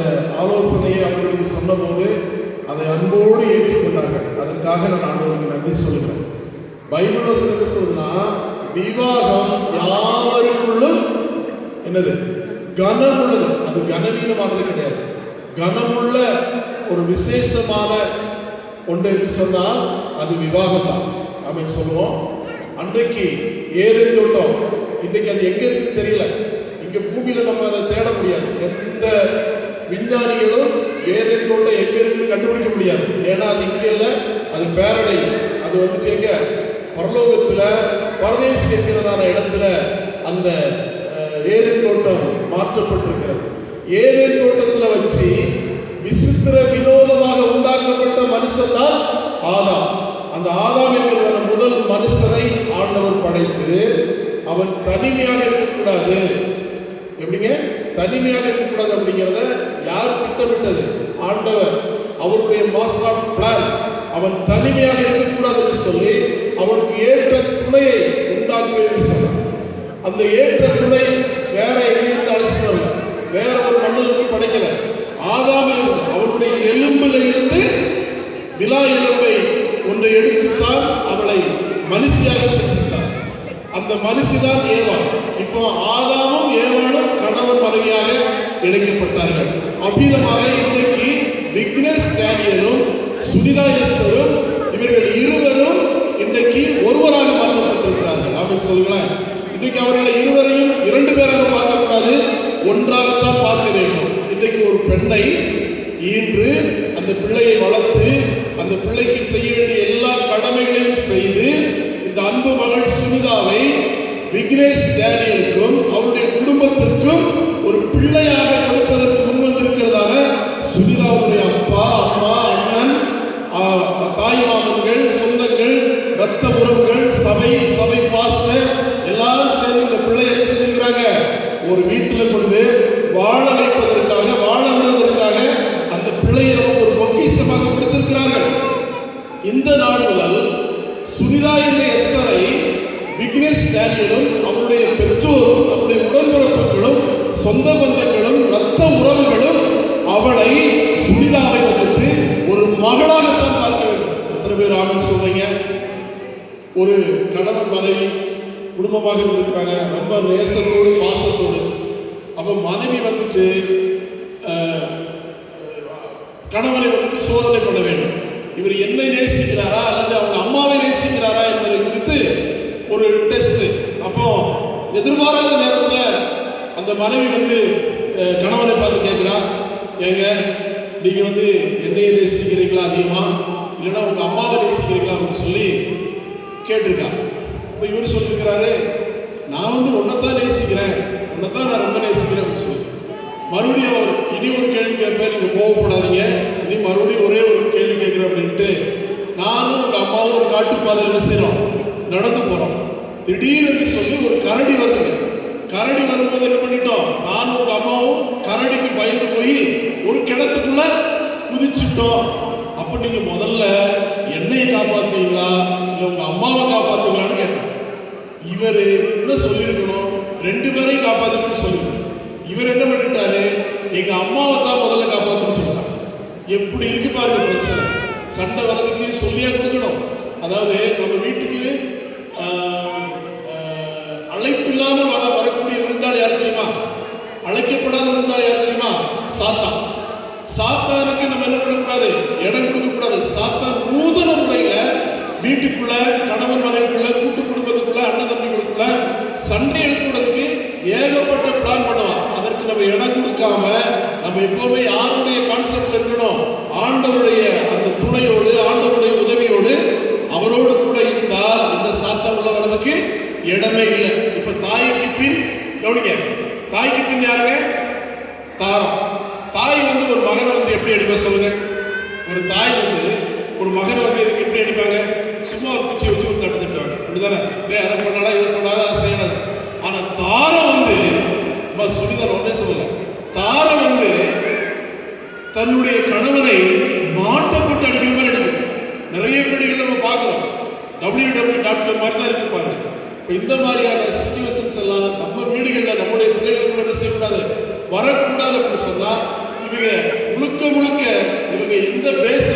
அந்த ஆலோசனையை அவர்களுக்கு சொன்னபோது அதை அன்போடு ஏற்றுக்கொண்டார்கள். அதற்காக நான் ஆண்டவருக்கு நன்றி சொல்கிறேன் பைபிள் வசனத்தை சொன்னா விவாகம் யாவருக்குள்ளும் என்னது? கனமுள்ளது. அது கனவீனமானது கிடையாது. கனமுள்ள ஒரு விசேஷமான ஒன்று என்று சொன்னால் அது விவாகம் தான். அப்படின்னு சொல்லுவோம். அன்றைக்கு ஏறென் தோட்டம் இன்னைக்கு அது எங்க இருக்குன்னு தெரியல. இங்க பூமியில நம்ம அதை தேட முடியாது. எந்த விஞ்ஞானிகளும் ஏதேன் தோட்டம் எங்க இருக்குன்னு கண்டுபிடிக்க முடியாது. ஏன்னா அது இங்க இல்ல அது பேரடைஸ் அது வந்துட்டு எங்க? பரலோகத்துல பரதேசி என்கிறதான இடத்துல அந்த அஹ், ஏதேன் தோட்டம் மாற்றப்பட்டிருக்கிறது. ஏதேன் தோட்டத்துல வச்சு விசித்திர வினோதமாக உண்டாக்கப்பட்ட மனுஷன் தான் ஆதாம். அந்த ஆதாம் என்கிற முதல் மனுஷனை ஆண்டவர் படைத்து அவன் தனிமையாக இருக்கக்கூடாது. எப்படிங்க? தனிமையாக இருக்கக்கூடாது அப்படிங்கிறத யார் திட்டமிட்டது? ஆண்டவர். அவருடைய மாஸ்டர் பிளான் அவன் தனிமையாக இருக்கக்கூடாது என்று சொல்லி அவனுக்கு ஏற்ற துணையை உண்டாக்குவேன் என்று சொன்னான். அந்த ஏற்ற துணை வேற எங்கேயிருந்து அழைச்சிட்டு வரல. வேற ஒரு மண்ணிலிருந்து படைக்கல. ஆதாமில் அவனுடைய எலும்புல இருந்து விலா எலும்பை ஒன்றை எடுத்துத்தான் அவளை மனுஷியாக செஞ்சிருந்தார் அந்த மனுஷிதான் ஏவாள் நினைக்கப்பட்டார்கள் அவ்விதமாக இன்றைக்கு விக்னேஷ் டேனியலும் சுனிதா எஸ்வரும் இவர்கள் இருவரும் இன்றைக்கு ஒருவராக மாற்றப்பட்டிருக்கிறார்கள் அப்படின்னு சொல்லுங்களேன். இன்றைக்கு அவர்களை இருவரையும் இரண்டு பேராக பார்க்கக்கூடாது ஒன்றாகத்தான் பார்க்க வேண்டும். இன்றைக்கு ஒரு பெண்ணை ஈன்று அந்த பிள்ளையை வளர்த்து அந்த பிள்ளைக்கு செய்ய வேண்டிய எல்லா கடமைகளையும் செய்து இந்த அன்பு மகள் சுனிதாவை விக்னேஷ் டேனியலுக்கும் அவருடைய குடும்பத்திற்கும் பிள்ளையாக கொடுப்பதற்கு முன் வந்திருக்கிறதான சுனிதாவுடைய அப்பா அம்மா அண்ணன் தாய் மாமன்கள் சொந்தங்கள் ரத்த உறவுகள் சபை சபை பாஸ்டர் எல்லாரும் சேர்ந்து இந்த பிள்ளையை என்ன செஞ்சிருக்கிறாங்க ஒரு வீட்டில் கொண்டு வாழ வைப்பதற்காக வாழ விடுவதற்காக அந்த பிள்ளையை நமக்கு ஒரு பொக்கிஷமாக கொடுத்திருக்கிறார்கள். இந்த நாள் முதல் சுனிதா என்ற எஸ்தரை விக்னேஷ் டேனியலும் அவருடைய பெற்றோரும் சொந்த பந்தங்களும் ரத்த உறவுகளும் அவளை சுனிதாவை வந்துட்டு ஒரு மகளாகத்தான் பார்க்க வேண்டும். எத்தனை பேர் ஆணும் சொல்றீங்க? ஒரு கணவன் மனைவி குடும்பமாக இருந்திருக்காங்க. ரொம்ப நேசத்தோடு பாசத்தோடு. அப்போ மனைவி வந்துட்டு கணவனை வந்துட்டு சோதனை பண்ண வேண்டும். இவர் என்னை நேசிக்கிறாரா அல்லது அவங்க அம்மாவை நேசிக்கிறாரா என்பதை குறித்து ஒரு டெஸ்ட். அப்போ எதிர்பாராத நேரத்தில் அந்த மனைவி வந்து கணவனை பார்த்து கேட்குறா ஏங்க நீங்கள் வந்து என்னையை நேசிக்கிறீங்களா அதிகமாக இல்லைன்னா உங்கள் அம்மாவை நேசிக்கிறீங்களா? அப்படின்னு சொல்லி கேட்டிருக்கா. இப்போ இவர் சொல்லியிருக்கிறாரு நான் வந்து உன்னைத்தான் நேசிக்கிறேன். உன்னைத்தான் நான் ரொம்ப நேசிக்கிறேன். அப்படின்னு சொல்லி. மறுபடியும் அவர் இனி ஒரு கேள்வி கேட்பேன். நீங்கள் கோவப்படாதீங்க. இனி மறுபடியும் ஒரே ஒரு கேள்வி கேட்குறேன். அப்படின்ட்டு நானும் உங்கள் அம்மாவும் ஒரு காட்டுப்பாதையில் என்ன நடந்து போகிறோம் திடீர்னு சொல்லி ஒரு கரடி வருது கரடி வரும்போது என்ன பண்ணிட்டோம்? நானும் உங்க அம்மாவும் கரடிக்கு பயந்து போய் ஒரு கிணத்துக்குள்ள குதிச்சிட்டோம். அப்ப நீங்க முதல்ல என்னையை காப்பாத்துவீங்களா? இல்ல உங்க அம்மாவை காப்பாத்துவீங்களான்னு கேட்டோம். இவர் என்ன சொல்லியிருக்கணும்? ரெண்டு பேரையும் காப்பாத்துன்னு சொல்லிருக்கணும் இவர் என்ன பண்ணிட்டாரு? எங்க அம்மாவை தான் முதல்ல காப்பாத்துன்னு சொல்றாங்க எப்படி இருக்கு பாருங்க பிரச்சனை. சண்டை வரதுக்கு சொல்லியே கொடுக்கணும். அதாவது நம்ம வீட்டுக்கு சாத்தான் சாத்தானுக்கு நம்ம என்ன பண்ணக்கூடாது? இடம் கொடுக்கக்கூடாது. சாத்தான் நூதன முறையில வீட்டுக்குள்ள கணவன் மனைவிக்குள்ள கூட்டு குடும்பத்துக்குள்ள அண்ணன் தம்பிகளுக்குள்ள சண்டை எழுப்புறதுக்கு ஏகப்பட்ட பிளான் பண்ணுவான். அதற்கு நம்ம இடம் கொடுக்காம நம்ம எப்பவுமே யாருடைய கான்செப்ட்ல இருக்கணும்? ஆண்டவருடைய அந்த துணையோடு ஆண்டவருடைய உதவியோடு அவரோடு கூட இருந்தால் இந்த சாத்தம் உள்ள வர்றதுக்கு இடமே இல்லை. இப்ப தாய்க்கு பின் கவனிங்க தாய்க்கு பின் யாருங்க? தாரம் தாய் வந்து ஒரு மகனை வந்து எப்படி அடிப்பா சொல்லுங்க? ஒரு தாய் வந்து ஒரு மகனை வந்து இதுக்கு எப்படி அடிப்பாங்க? சும்மா ஒரு குச்சி வச்சு ஒரு தட்டு தட்டுவாங்க அப்படிதானே டேய் அதை பண்ணாடா இதை பண்ணாடா அதை செய்யணும் ஆனா தாரை வந்து அம்மா சுனிதர் ஒன்றே சொல்லுங்க தாரை வந்து தன்னுடைய கணவனை மாட்டப்பட்டு அடிக்கிற மாதிரி அடிக்கும். நிறைய பேடிகள் நம்ம பார்க்கலாம் டபிள்யூ டபிள்யூ டாக்டர் மாதிரி தான் இருக்கு பாருங்க. இப்போ இந்த மாதிரியான சுச்சுவேஷன்ஸ் எல்லாம் நம்ம வீடுகளில் நம்முடைய பிள்ளைகளுக்கு என்ன செய்யக்கூடாது? வரக்கூடாது அப்படின்னு சொன்னால் இவங்க முழுக்க முழுக்க இவங்க எந்த பேஸ்